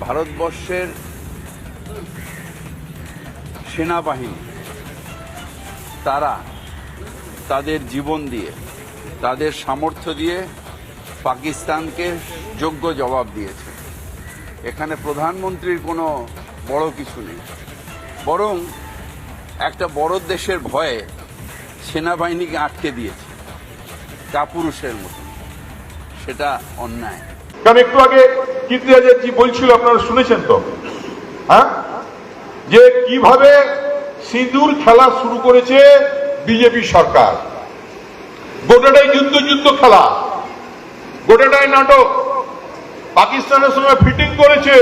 ভারতবর্ষের সেনাবাহিনী, তারা তাদের জীবন দিয়ে, তাদের সামর্থ্য দিয়ে পাকিস্তানকে যোগ্য জবাব দিয়েছে। এখানে প্রধানমন্ত্রীর কোনো বড় কিছু নেই। বরং একটা বড় দেশের ভয়ে সেনাবাহিনীকে আটকে দিয়েছে। কাপুরুষের মতো সেটা অন্যায়। কারণ একটু আগে কীর্তি বলছিল, আপনারা শুনেছেন তো? হ্যাঁ? যে কীভাবে সিঁদুর খেলা শুরু করেছে বিজেপি সরকার। গোটাটাই যুদ্ধ যুদ্ধ খেলা। গোটাটাই নাটক। পাকিস্তানের সঙ্গে ফিটিং করেছে।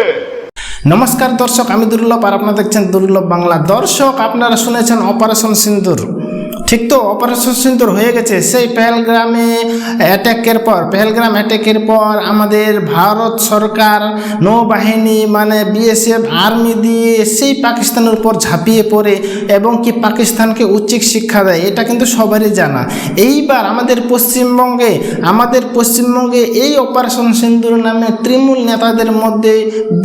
নমস্কার দর্শক, আমি দুর্লভ আর আপনারা দেখছেন দুর্লভ বাংলা। দর্শক, আপনারা শুনেছেন অপারেশন সিন্দুর ঠিক তো অপারেশন সিন্দুর হয়ে গেছে। সেই পেহেলগ্রামে অ্যাটাকের পর, পেহেলগ্রাম অ্যাটাকের পর আমাদের ভারত সরকার নৌবাহিনী মানে বিএসএফ আর্মি দিয়ে সেই পাকিস্তানের উপর ঝাঁপিয়ে পড়ে এবং কি পাকিস্তানকে উচিত শিক্ষা দেয়, এটা কিন্তু সবারই জানা। এইবার আমাদের পশ্চিমবঙ্গে আমাদের পশ্চিমবঙ্গে এই অপারেশন সিন্দুর নামে তৃণমূল নেতাদের মধ্যে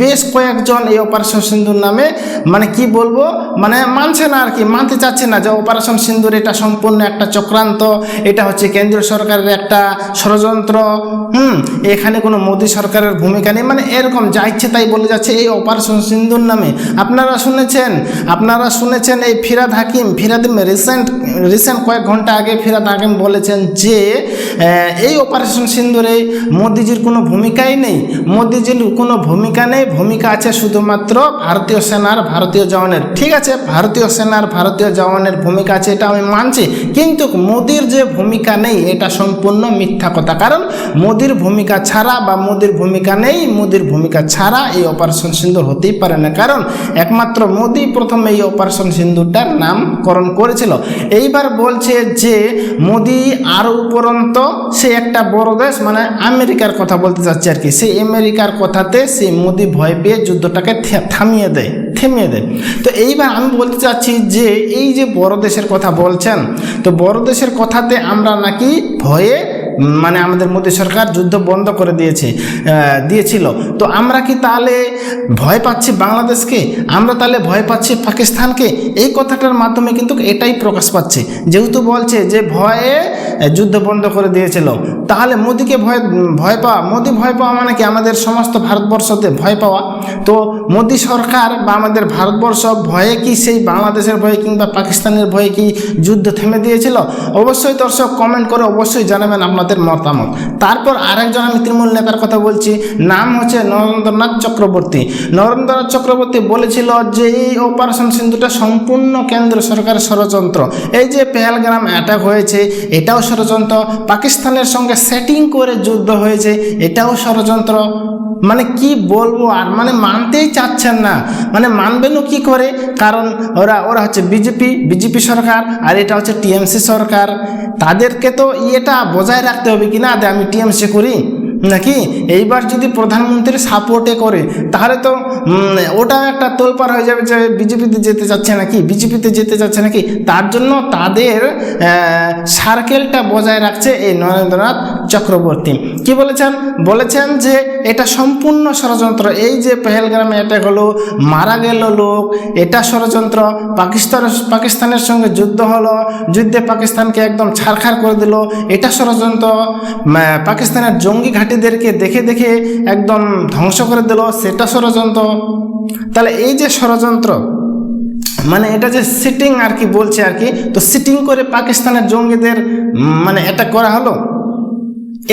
বেশ কয়েকজন এই অপারেশন সিন্দুর নামে মানে কি বলব মানে মানছে না আর কি, মানতে চাচ্ছে না যে অপারেশন সিন্দুর এটা সম্পূর্ণ একটা চক্রান্ত, এটা হচ্ছে কেন্দ্রীয় সরকারের একটা ষড়যন্ত্র। হুম, এখানে কোনো মোদী সরকারের ভূমিকা নেই মানে এরকম যা ইচ্ছে তাই বলে যাচ্ছে এই অপারেশন সিন্ধুর নামে। আপনারা শুনেছেন আপনারা শুনেছেন এই ফিরাদ হাকিম, ফিরাদ রিসেন্ট রিসেন্ট কয়েক ঘণ্টা আগে ফিরাদ হাকিম বলেছেন যে এই অপারেশন সিন্দুরে মোদিজির কোনো ভূমিকাই নেই। মোদিজির কোনো ভূমিকা নেই। ভূমিকা আছে শুধুমাত্র ভারতীয় সেনার ভারতীয় জওয়ানের। ঠিক আছে, ভারতীয় সেনার ভারতীয় জওয়ানের ভূমিকা আছে, এটা আমি মানছি। কিন্তু মোদির যে ভূমিকা নেই, এটা সম্পূর্ণ মিথ্যা কথা। কারণ মোদির ভূমিকা ছাড়া বা মোদির ভূমিকা নেই, মোদির ভূমিকা ছাড়া এই অপারেশন সিন্দুর হতেই পারে না। কারণ একমাত্র মোদি প্রথম এই অপারেশন সিন্দুরটার নামকরণ করেছিল। এইবার বলছে যে, মোদি আরও উপরন্ত সে একটা বড় দেশ মানে আমেরিকার কথা বলতে চাচ্ছে আর কি। সেই আমেরিকার কথাতে সে মোদি ভয় পেয়ে যুদ্ধটাকে থামিয়ে দেয়, থেমিয়ে দেয়। তো এইবার আমি বলতে চাচ্ছি যে, এই যে বড় দেশের কথা বলছেন, তো বড় দেশের কথাতে আমরা নাকি ভয়ে মানে আমাদের মোদী সরকার যুদ্ধ বন্ধ করে দিয়েছে দিয়েছিল। তো আমরা কি তাহলে ভয় পাচ্ছি বাংলাদেশকে? আমরা তাহলে ভয় পাচ্ছি পাকিস্তানকে? এই কথাটার মাধ্যমে কিন্তু এটাই প্রকাশ পাচ্ছে। যেহেতু বলছে যে ভয়ে যুদ্ধ বন্ধ করে দিয়েছিল। তাহলে মোদীকে ভয় ভয় পাওয়া, মোদী ভয় পাওয়া মানে কি আমাদের সমস্ত ভারতবর্ষতে ভয় পাওয়া? তো মোদী সরকার বা আমাদের ভারতবর্ষ ভয়ে কি সেই বাংলাদেশের ভয়ে কিংবা পাকিস্তানের ভয়ে কি যুদ্ধ থেমে দিয়েছিল? অবশ্যই দর্শক কমেন্ট করে অবশ্যই জানাবেন আপনাদের মতামত। তারপর আরেকজন আমি তৃণমূল নেতার কথা বলছি, নাম হচ্ছে নরেন্দ্রনাথ চক্রবর্তী। নরেন্দ্রনাথ চক্রবর্তী বলেছিল যে এই অপারেশন সিন্ধুটা সম্পূর্ণ কেন্দ্র সরকারের ষড়যন্ত্র। এই যে পেহেলগ্রাম অ্যাটাক হয়েছে, এটাও ষড়যন্ত্র। পাকিস্তানের সঙ্গে সেটিং করে যুদ্ধ হয়েছে, এটাও ষড়যন্ত্র। মানে কি বলব আর? মানে মানতেই চাচ্ছেন না। মানে মানবেনও কি করে? কারণ ওরা ওরা হচ্ছে বিজেপি বিজেপি সরকার আর এটা হচ্ছে টিএমসি সরকার। তাদেরকে তো ইয়েটা বজায় রাখতে হবে কি না? আমি টিএমসি করি। নাকি? এইবার যদি প্রধানমন্ত্রী সাপোর্টে করে, তাহলে তো ওটা একটা তোলপাড় হয়ে যাবে যে বিজেপিতে যেতে চাচ্ছে নাকি? বিজেপিতে যেতে চাচ্ছে নাকি? তার জন্য তাদের সার্কেলটা বজায় রাখছে এই নরেন্দ্রনাথ চক্রবর্তী। কি বলেছেন? বলেছেন যে এটা সম্পূর্ণ ষড়যন্ত্র। এই যে পেহেলগ্রামে অ্যাটাক হলো, মারা গেল লোক, এটা ষড়যন্ত্র। পাকিস্তান, পাকিস্তানের সঙ্গে যুদ্ধ হলো, যুদ্ধে পাকিস্তানকে একদম ছারখার করে দিল, এটা ষড়যন্ত্র। পাকিস্তানের জঙ্গি ঘাঁটিদেরকে দেখে দেখে একদম ধ্বংস করে দিল, সেটা ষড়যন্ত্র। তাহলে এই যে ষড়যন্ত্র মানে এটা যে সিটিং আর কি বলছে আর কি, তো সিটিং করে পাকিস্তানের জঙ্গিদের মানে অ্যাটাক করা হলো।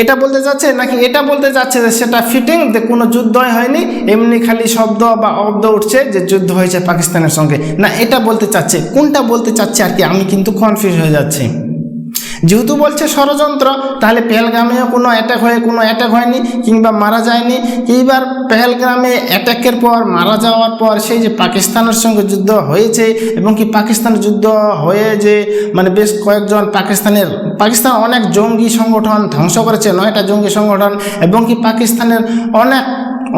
এটা বলতে যাচ্ছে নাকি এটা বলতে যাচ্ছে যে সেটা ফিটিং যে কোনো যুদ্ধই হয়নি, এমনি খালি শব্দ বা অব্দ উঠছে যে যুদ্ধ হয়েছে পাকিস্তানের সঙ্গে। না, এটা বলতে চাচ্ছে। কোনটা বলতে চাচ্ছে আর কি, আমি কিন্তু কনফিউজ হয়ে যাচ্ছি। যেহেতু বলছে ষড়যন্ত্র, তাহলে পেহেলগ্রামেও কোনো অ্যাটাক হয়ে কোনো অ্যাটাক হয়নি কিংবা মারা যায়নি। এইবার পেহেলগ্রামে অ্যাটাকের পর, মারা যাওয়ার পর সেই যে পাকিস্তানের সঙ্গে যুদ্ধ হয়েছে এবং কি পাকিস্তানের যুদ্ধ হয়ে যে মানে বেশ কয়েকজন পাকিস্তানের, পাকিস্তান অনেক জঙ্গি সংগঠন ধ্বংস করেছে, নয়টা জঙ্গি সংগঠন এবং কি পাকিস্তানের অনেক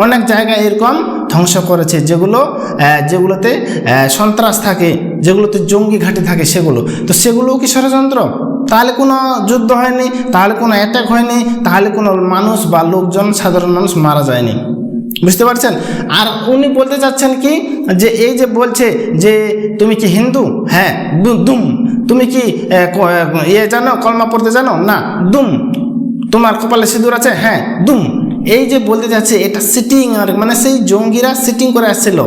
অনেক জায়গায় এরকম ধ্বংস করেছে যেগুলো যেগুলোতে সন্ত্রাস থাকে, যেগুলোতে জঙ্গি ঘাঁটি থাকে সেগুলো। তো সেগুলোও কি ষড়যন্ত্র? তাহলে কোনো যুদ্ধ হয়নি, তাহলে কোনো অ্যাটাক হয়নি, তাহলে কোনো মানুষ বা লোকজন, সাধারণ মানুষ মারা যায়নি। বুঝতে পারছেন? আর উনি বলতে চাচ্ছেন কি, যে এই যে বলছে যে তুমি কি হিন্দু? হ্যাঁ দুম। তুমি কি ইয়ে জানো, কলমা পড়তে জানো? না, দুম। তোমার কপালে সিঁদুর আছে? হ্যাঁ দুম। এই যে বলতে যাচ্ছে, এটা সিটিং আর মানে সেই জঙ্গিরা সিটিং করে আসছিল।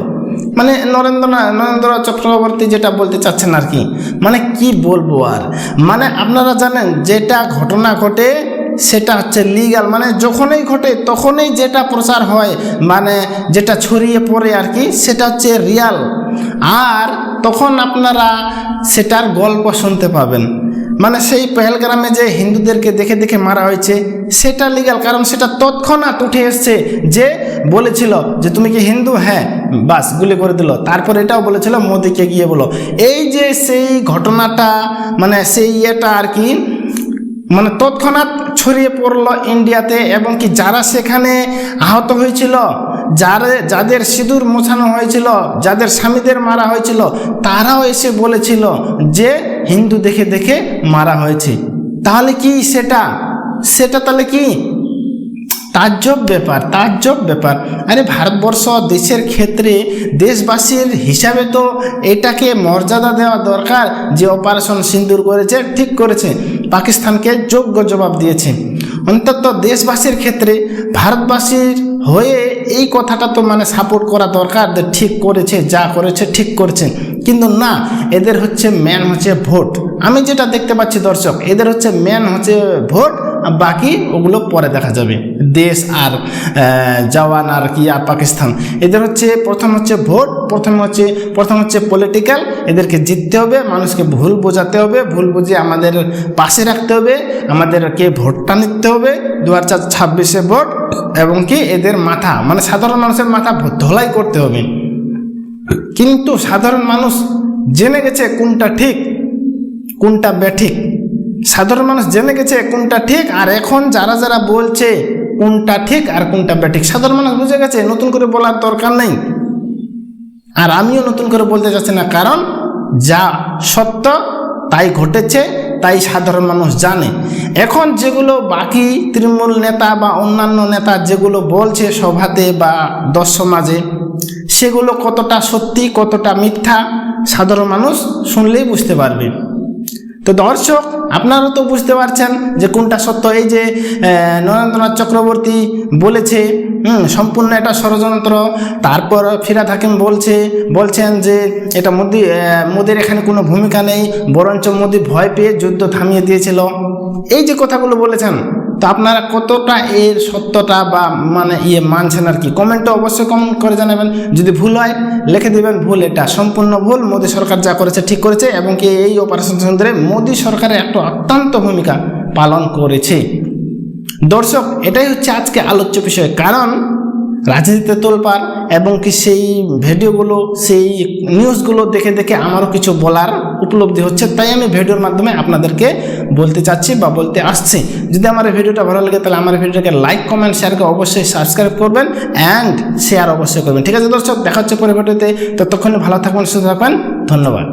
মানে নরেন্দ্র না, নরেন্দ্র চক্রবর্তী যেটা বলতে চাচ্ছেন আর কি মানে কি বলব আর? মানে আপনারা জানেন, যেটা ঘটনা ঘটে সেটা হচ্ছে লিগাল মানে যখনই ঘটে তখনই যেটা প্রচার হয় মানে যেটা ছড়িয়ে পড়ে আর কি, সেটা হচ্ছে রিয়াল আর তখন আপনারা সেটার গল্প শুনতে পাবেন। মানে সেই পেহেলগ্রামে যে হিন্দুদেরকে দেখে দেখে মারা হয়েছে, সেটা লিগাল কারণ সেটা তৎক্ষণাৎ উঠে এসছে যে বলেছিল যে তুমি কি হিন্দু? হ্যাঁ। বাস, গুলি করে দিল। তারপর এটাও বলেছিল, মোদিকে গিয়ে বলো, এই যে সেই ঘটনাটা মানে সেই ইয়েটা আর কি মানে তৎক্ষণাৎ ছড়িয়ে পড়ল ইন্ডিয়াতে এবং কি যারা সেখানে আহত হয়েছিল, যারা, যাদের সিঁদুর মোছানো হয়েছিল, যাদের স্বামীদের মারা হয়েছিল, তারাও এসে বলেছিল যে হিন্দু দেখে দেখে মারা হয়েছে। তাহলে কি সেটা? সেটা তাহলে কি? তাজ্জব ব্যাপার তাজ্জব ব্যাপার। আরে ভারতবর্ষ দেশের ক্ষেত্রে দেশবাসীর হিসাবে তো এটাকে মর্যাদা দেওয়া দরকার যে অপারেশন সিন্দুর করেছে, ঠিক করেছে। পাকিস্তানকে যোগ্য জবাব দিয়েছে। অন্তত দেশবাসীর ক্ষেত্রে ভারতবাসীর হয়ে এই কথাটা তো মানে সাপোর্ট করা দরকার যে ঠিক করেছে, যা করেছে, ঠিক করেছে। কিন্তু না, এদের হচ্ছে ম্যান হচ্ছে ভোট আমি যেটা দেখতে পাচ্ছি দর্শক, এদের হচ্ছে ম্যান হচ্ছে ভোট বাকি ওগুলো পরে দেখা যাবে। দেশ আর জওয়ান আর কি, আর পাকিস্তান। এদের হচ্ছে, প্রথম হচ্ছে ভোট, প্রথম হচ্ছে প্রথম হচ্ছে পলিটিক্যাল এদেরকে জিততে হবে, মানুষকে ভুল বোঝাতে হবে, ভুল বুঝিয়ে আমাদের পাশে রাখতে হবে, আমাদেরকে ভোটটা নিতে হবে দু হাজার ছাব্বিশে ভোট, এবং কি এদের মাথা মানে সাধারণ মানুষের মাথা ধোলাই করতে হবে। কিন্তু সাধারণ মানুষ জেনে গেছে কোনটা ঠিক, কোনটা বেঠিক সাধারণ মানুষ জেনে গেছে কোনটা ঠিক আর এখন যারা যারা বলছে কোনটা ঠিক আর কোনটা বেঠিক, সাধারণ মানুষ বুঝে গেছে, নতুন করে বলার দরকার নেই। আর আমিও নতুন করে বলতে চাচ্ছি না, কারণ যা সত্য তাই ঘটেছে, তাই সাধারণ মানুষ জানে। এখন যেগুলো বাকি তৃণমূল নেতা বা অন্যান্য নেতা যেগুলো বলছে সভাতে বা দশ সমাজে, সেগুলো কতটা সত্যি, কতটা মিথ্যা, সাধারণ মানুষ শুনলেই বুঝতে পারবে। তো দর্শক, আপনারা তো বুঝতে পারছেন যে কোনটা সত্য। এই যে নরেন্দ্রনাথ চক্রবর্তী বলেছে সম্পূর্ণ এটা ষড়যন্ত্র। তারপর ফিরাদ থাকেন বলছে, বলছেন যে এটা মোদি মোদির এখানে কোনো ভূমিকা নেই, বরঞ্চ মোদি ভয় পেয়ে যুদ্ধ থামিয়ে দিয়েছিল। এই যে কথাগুলো বলেছেন তো আপনারা কতটা এর সত্যটা বা মানে ইয়ে মানছেন আর কি? কমেন্টে অবশ্যই কমেন্ট করে জানাবেন। যদি ভুল হয়, লিখে দেবেন ভুল এটা। সম্পূর্ণ ভুল, মোদী সরকার যা করেছে ঠিক করেছে এবং কি এই অপারেশন কেন্দ্রে মোদী সরকারের একটা অত্যন্ত ভূমিকা পালন করেছে। দর্শক, এটাই হচ্ছে আজকে আলোচ্য বিষয়। কারণ, রাজনীতিতে তোলপাড় এবং কি সেই ভিডিওগুলো সেই নিউজগুলো দেখে দেখে আমারও কিছু বলার উপলব্ধি হচ্ছে, তাই আমি ভিডিওর মাধ্যমে আপনাদেরকে বলতে চাচ্ছি বা বলতে আসছি। যদি আমার ভিডিওটা ভালো লাগে, তাহলে আমার ভিডিওটাকে লাইক কমেন্ট শেয়ারকে অবশ্যই সাবস্ক্রাইব করবেন অ্যান্ড শেয়ার অবশ্যই করবেন। ঠিক আছে দর্শক, দেখা হচ্ছে পরে ভিডিওতে ততক্ষণে ভালো থাকবেন, সুস্থ থাকবেন। ধন্যবাদ।